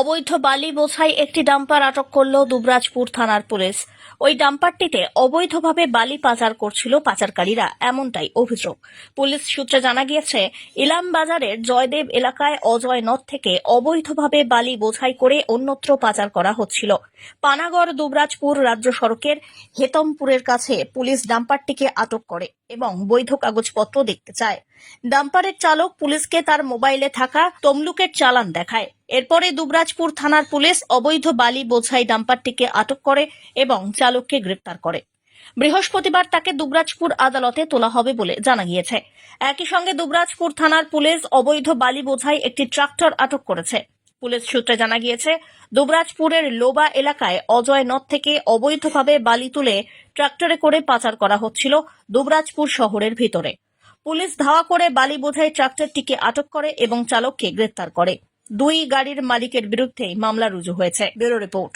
অবৈধ বালি বোঝাই একটি ডাম্পার আটক করল দুবরাজপুর থানার পুলিশ। ওই ডাম্পারটিতে অবৈধভাবে বালি পাচার করছিল পাচারকারীরা, এমনটাই অভিযোগ। পুলিশ সূত্রে জানা গিয়েছে, ইলাম বাজারের জয়দেব এলাকায় অজয় নদ থেকে অবৈধভাবে বালি বোঝাই করে অন্যত্র পাচার করা হচ্ছিল। পানাগড় দুবরাজপুর রাজ্য সড়কের হেতমপুরের কাছে পুলিশ ডাম্পারটিকে আটক করে এবং বৈধ কাগজপত্র দেখতে চায়। ডাম্পারের চালক পুলিশকে তার মোবাইলে থাকা তমলুকের চালান দেখায়। এরপরে দুবরাজপুর থানার পুলিশ অবৈধ বালি বোঝাই ডাম্পারটিকে আটক করে এবং চালককে গ্রেপ্তার করে। বৃহস্পতিবার তাকে দুবরাজপুর আদালতে তোলা হবে বলে জানা গিয়েছে। একই সঙ্গে দুবরাজপুর থানার পুলিশ অবৈধ বালি বোঝাই একটি ট্রাক্টর আটক করেছে। পুলিশ সূত্রে জানা গিয়েছে, দুবরাজপুরের লোবা এলাকায় অজয় নদ থেকে অবৈধভাবে বালি তুলে ট্রাক্টরে করে পাচার করা হচ্ছিল দুবরাজপুর শহরের ভিতরে। পুলিশ ধাওয়া করে বালি বোঝাই ট্রাক্টরটিকে আটক করে এবং চালককে গ্রেপ্তার করে। দুই গাড়ির মালিকের বিরুদ্ধে মামলা রুজু হয়েছে। Bureau report.